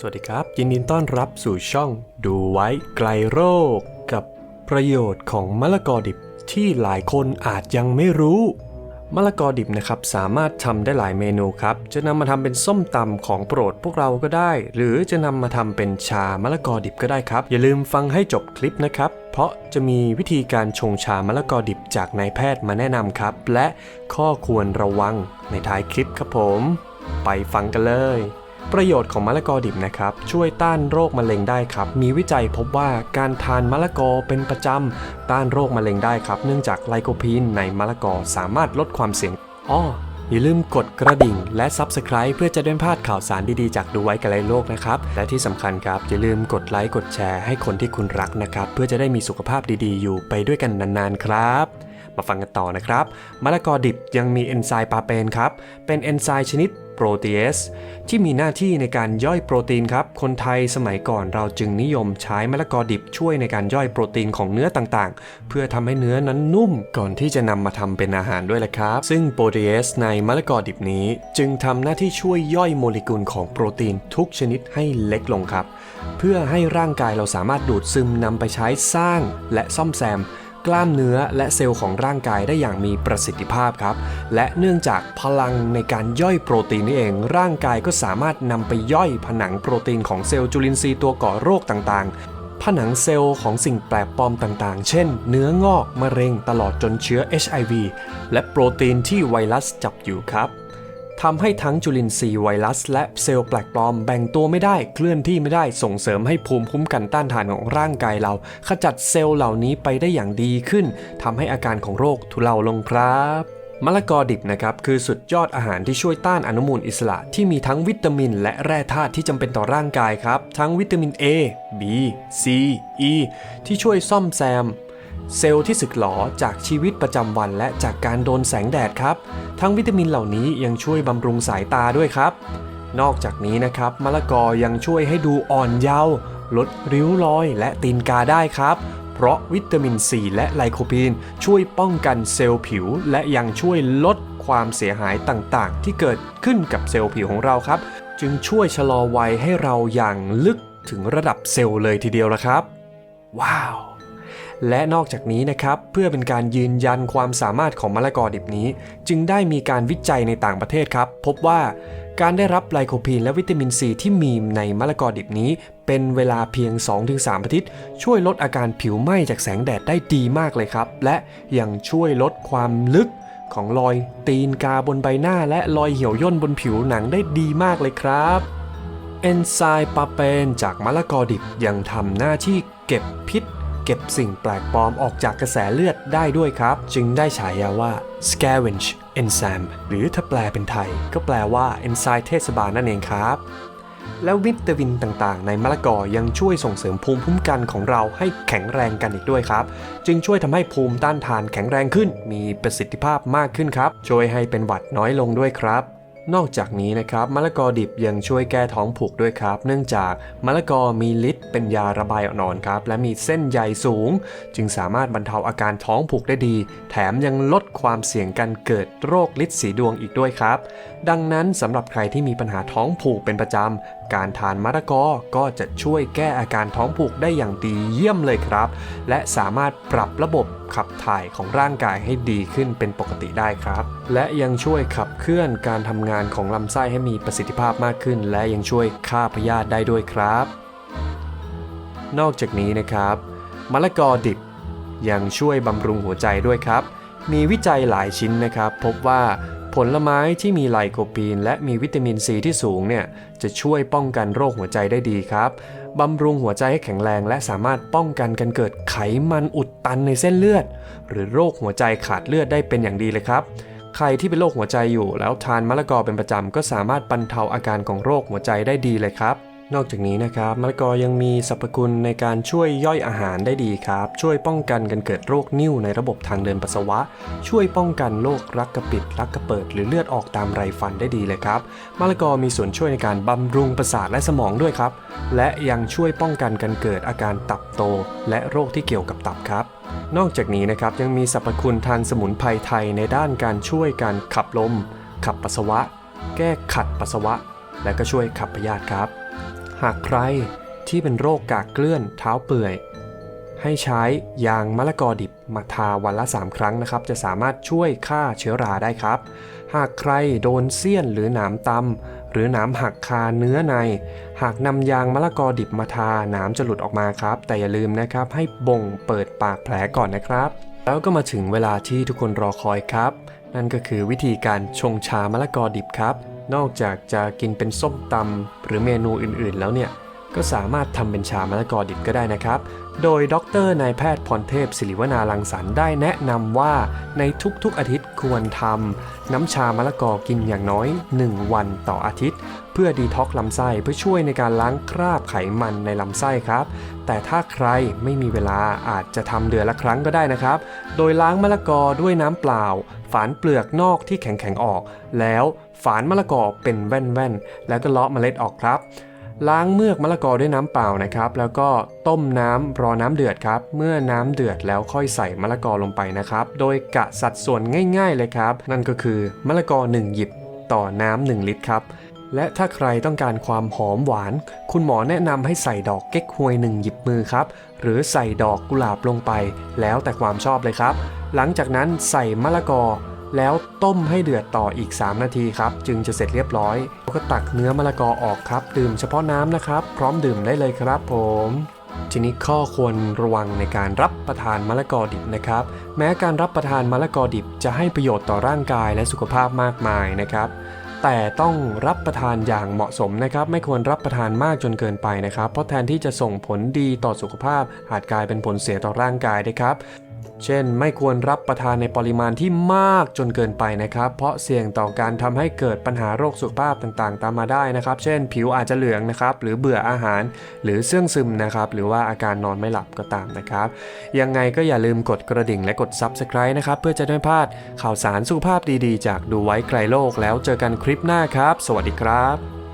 สวัสดีครับ ยินดีต้อนรับสู่ช่องดูไว้ไกลโรค กับประโยชน์ของมะละกอดิบที่หลายคนอาจยังไม่รู้มะละกอดิบนะครับสามารถทำได้หลายเมนูครับ จะนำมาทำเป็นส้มตำของโปรดพวกเราก็ได้ หรือจะนำมาทำเป็นชามะละกอดิบก็ได้ครับ อย่าลืมฟังให้จบคลิปนะครับ เพราะจะมีวิธีการชงชามะละกอดิบจากนายแพทย์มาแนะนำครับ และข้อควรระวังในท้ายคลิปครับผม ไปฟังกันเลย ประโยชน์ของมะละกอดิบนะครับ ช่วยต้านโรคมะเร็งได้ครับ มีวิจัยพบว่าการทานมะละกอเป็นประจำต้านโรคมะเร็งได้ครับ เนื่องจากไลโคพีนในมะละกอสามารถลดความเสี่ยงอ้ออย่าลืมกดกระดิ่งและ Subscribe เพื่อจะได้ไม่พลาดข่าวสารดีๆ จากดูไว้กับไรโลกนะครับ และที่สำคัญครับ อย่าลืมกดไลค์กดแชร์ให้คนที่คุณรักนะครับ เพื่อจะได้มีสุขภาพดีๆ อยู่ไปด้วยกันนานๆ ครับ มาฟังกันต่อนะครับ มะละกอดิบยังมีเอนไซม์ปาเปนครับ เป็นเอนไซม์ชนิดโปรตีเอสที่มีหน้าที่ในการย่อยโปรตีนครับ คนไทยสมัยก่อนเราจึงนิยมใช้มะละกอดิบช่วยในการย่อยโปรตีนของเนื้อต่างๆ เพื่อทำให้เนื้อนั้นนุ่มก่อนที่จะนำมาทำเป็นอาหารด้วยแหละครับ ซึ่งโปรตีเอสในมะละกอดิบนี้ จึงทำหน้าที่ช่วยย่อยโมเลกุลของโปรตีนทุกชนิดให้เล็กลงครับ เพื่อให้ร่างกายเราสามารถดูดซึมนำไปใช้สร้างและซ่อมแซม กล้ามเนื้อและเซลล์ของร่างกายได้อย่างมีประสิทธิภาพครับ และเนื่องจากพลังในการย่อยโปรตีนนี่เอง ร่างกายก็สามารถนำไปย่อยผนังโปรตีนของเซลล์จุลินทรีย์ตัวก่อโรคต่างๆผนังเซลล์ของสิ่งแปลกปลอมต่างๆ เช่น เนื้องอก มะเร็ง ตลอดจนเชื้อ HIV และโปรตีนที่ไวรัสจับอยู่ครับ ทำให้ทั้งจุลินทรีย์ไวรัส และเซลล์แปลกปลอมแบ่งตัวไม่ได้เคลื่อนที่ไม่ได้ส่งเสริมให้ภูมิคุ้มกันต้านทานของร่างกายเรา ขจัดเซลล์เหล่านี้ไปได้อย่างดีขึ้นทำให้อาการของโรคทุเลาลงครับมะละกอดิบนะครับคือสุดยอดอาหารที่ช่วยต้านอนุมูลอิสระที่มีทั้งวิตามิน และแร่ธาตุที่จำเป็นต่อร่างกายครับ ทั้งวิตามิน A B C E ที่ช่วยซ่อมแซม เซลล์ที่สึกหรอจากชีวิตประจำวันและจากการโดนแสงแดดครับ ทั้งวิตามินเหล่านี้ยังช่วยบำรุงสายตาด้วยครับ นอกจากนี้นะครับมะละกอยังช่วยให้ดูอ่อนเยาว์ลดริ้วรอยและตีนกาได้ครับ เพราะวิตามินซีและไลโคปีนช่วยป้องกันเซลล์ผิว และยังช่วยลดความเสียหายต่างๆ ที่เกิดขึ้นกับเซลล์ผิวของเราครับ จึงช่วยชะลอวัยให้เราอย่างลึกถึงระดับเซลล์เลยทีเดียวละครับ ว้าว และนอกจากนี้นะครับเพื่อเป็นการยืนยันความสามารถของมะละกอดิบนี้ จึงได้มีการวิจัยในต่างประเทศครับ พบว่าการได้รับไลโคพีนและวิตามินซีที่มีในมะละกอดิบนี้ เป็นเวลาเพียง 2-3 อาทิตย์ ช่วยลดอาการผิวไหม้จากแสงแดดได้ดีมากเลยครับ และยังช่วยลดความลึกของรอยตีนกาบนใบหน้า และรอยเหี่ยวย่นบนผิวหนังได้ดีมากเลยครับเอนไซม์ปาเปนจากมะละกอดิบยังทำหน้าที่เก็บพิษ เก็บสิ่งแปลกปลอมออกจากกระแสเลือดได้ด้วยครับ จึงได้ฉายาว่า scavenge enzyme หรือถ้าแปลเป็นไทย ก็แปลว่าเอนไซม์เทศบาลนั่นเองครับแล้ววิตามินต่างๆ ในมะละกอยังช่วยส่งเสริมภูมิคุ้มกันของเราให้แข็งแรงกันอีกด้วยครับ จึงช่วยทำให้ภูมิต้านทานแข็งแรงขึ้น มีประสิทธิภาพมากขึ้นครับ ช่วยให้เป็นหวัดน้อยลงด้วยครับ นอกจากนี้นะครับมะละกอดิบยังช่วยแก้ท้องผูกด้วยครับ เนื่องจากมะละกอมีฤทธิ์เป็นยาระบายอ่อนครับ และมีเส้นใยสูง จึงสามารถบรรเทาอาการท้องผูกได้ดี แถมยังลดความเสี่ยงการเกิดโรคฤทธิ์สีดวงอีกด้วยครับ ดังนั้นสำหรับใครที่มีปัญหาท้องผูกเป็นประจำ การทานมะละกอก็จะช่วยแก้อาการท้องผูกได้อย่างดีเยี่ยมเลยครับ และสามารถปรับระบบขับถ่ายของร่างกายให้ดีขึ้นเป็นปกติได้ครับ และยังช่วยขับเคลื่อนการทำงานของลำไส้ให้มีประสิทธิภาพมากขึ้น และยังช่วยฆ่าพยาธิได้ด้วยครับ นอกจากนี้นะครับมะละกอดิบยังช่วยบำรุงหัวใจด้วยครับ มีวิจัยหลายชิ้นนะครับ พบว่า ผลไม้ที่มีไลโคปีน และมีวิตามินซีที่สูงเนี่ยจะช่วยป้องกันโรคหัวใจได้ดีครับบำรุงหัวใจให้แข็งแรง และสามารถป้องกันการเกิดไขมันอุดตันในเส้นเลือด หรือโรคหัวใจขาดเลือดได้เป็นอย่างดีเลยครับ ใครที่เป็นโรคหัวใจอยู่แล้วทานมะละกอเป็นประจำก็สามารถบรรเทาอาการของโรคหัวใจได้ดีเลยครับ นอกจากนี้นะครับมะละกอยังมีสรรพคุณในการช่วยย่อยอาหารได้ดีครับ ช่วยป้องกันการเกิดโรคนิ่วในระบบทางเดินปัสสาวะ ช่วยป้องกันโรครักกระปิด รักกระเปิด หรือเลือดออกตามไรฟันได้ดีเลยครับมะละกอมีส่วนช่วยในการบำรุงประสาทและสมองด้วยครับ และยังช่วยป้องกันการเกิดอาการตับโต และโรคที่เกี่ยวกับตับครับ นอกจากนี้นะครับยังมีสรรพคุณทางสมุนไพรไทยในด้านการช่วยการขับลม ขับปัสสาวะ แก้ขัดปัสสาวะ และก็ช่วยขับพยาธิครับ หากใครที่เป็นโรคกากเกลื่อนเท้าเปื่อย ให้ใช้ยางมะละกอดิบมาทาวันละ 3 ครั้งนะครับ จะสามารถช่วยฆ่าเชื้อราได้ครับ หากใครโดนเสี้ยนหรือหนามตำหรือหนามหักคาเนื้อใน หากนำยางมะละกอดิบมาทาหนามจะหลุดออกมาครับ แต่อย่าลืมนะครับให้บ่งเปิดปากแผลก่อนนะครับ แล้วก็มาถึงเวลาที่ทุกคนรอคอยครับ นั่นก็คือวิธีการชงชามะละกอดิบครับ นอกจากจะกินเป็นส้มตำหรือเมนูอื่นๆแล้วเนี่ย ก็สามารถทำเป็นชามะละกอดิบก็ได้นะครับ โดยดรนายแพทย์พรเทพศิริวนาลังสรรได้แนะนำว่าในทุกๆอาทิตย์ควรทำน้ำชามะละกอกินอย่างน้อย 1 วันต่ออาทิตย์ เพื่อดีท็อกลำไส้เพื่อช่วยในการล้างคราบไขมันในลำไส้ครับ แต่ถ้าใครไม่มีเวลาอาจจะทำเดือนละครั้งก็ได้นะครับ โดยล้างมะละกอด้วยน้ำเปล่า ฝานเปลือกนอกที่แข็งๆออก แล้วฝานมะละกอเป็นแว่นๆแล้วก็เลาะเมล็ดออกครับ ล้างเมือกมะละกอด้วยน้ำเปล่านะครับ แล้วก็ต้มน้ำรอน้ำเดือดครับ เมื่อน้ำเดือดแล้วค่อยใส่มะละกอลงไปนะครับ โดยกะสัดส่วนง่าย ๆ เลยครับ นั่นก็คือมะละกอ 1 หยิบต่อน้ำ1ลิตรครับ และถ้าใครต้องการความหอมหวาน คุณหมอแนะนำให้ใส่ดอกเก๊กฮวย 1 หยิบมือครับ หรือใส่ดอกกุหลาบลงไป แล้วแต่ความชอบเลยครับ หลังจากนั้นใส่มะละกอ แล้วต้มให้เดือดต่ออีก 3 นาทีครับ จึงจะเสร็จเรียบร้อยแล้วก็ตักเนื้อมะละกอออกครับ ดื่มเฉพาะน้ำนะครับ พร้อมดื่มได้เลยครับผมทีนี้ข้อควรระวังในการรับประทานมะละกอดิบนะครับ แม้การรับประทานมะละกอดิบจะให้ประโยชน์ต่อร่างกายและสุขภาพมากมายนะครับแต่ต้องรับประทานอย่างเหมาะสมนะครับ ไม่ควรรับประทานมากจนเกินไปนะครับ เพราะแทนที่จะส่งผลดีต่อสุขภาพอาจกลายเป็นผลเสียต่อร่างกายได้ครับ เช่น ไม่ควรรับประทานในปริมาณที่มากจนเกินไปนะครับ เพราะเสี่ยงต่อการทำให้เกิดปัญหาโรคสุขภาพต่างๆ ตามมาได้นะครับ เช่น ผิวอาจจะเหลืองนะครับ หรือเบื่ออาหาร หรือเสื่องซึมนะครับ หรือว่าอาการนอนไม่หลับก็ตามนะครับ ยังไงก็อย่าลืมกดกระดิ่งและกด Subscribe นะครับ เพื่อจะได้ไม่พลาดข่าวสารสุขภาพดีๆ จากดูไว้ไกลโลก แล้วเจอกันคลิปหน้าครับ สวัสดีครับ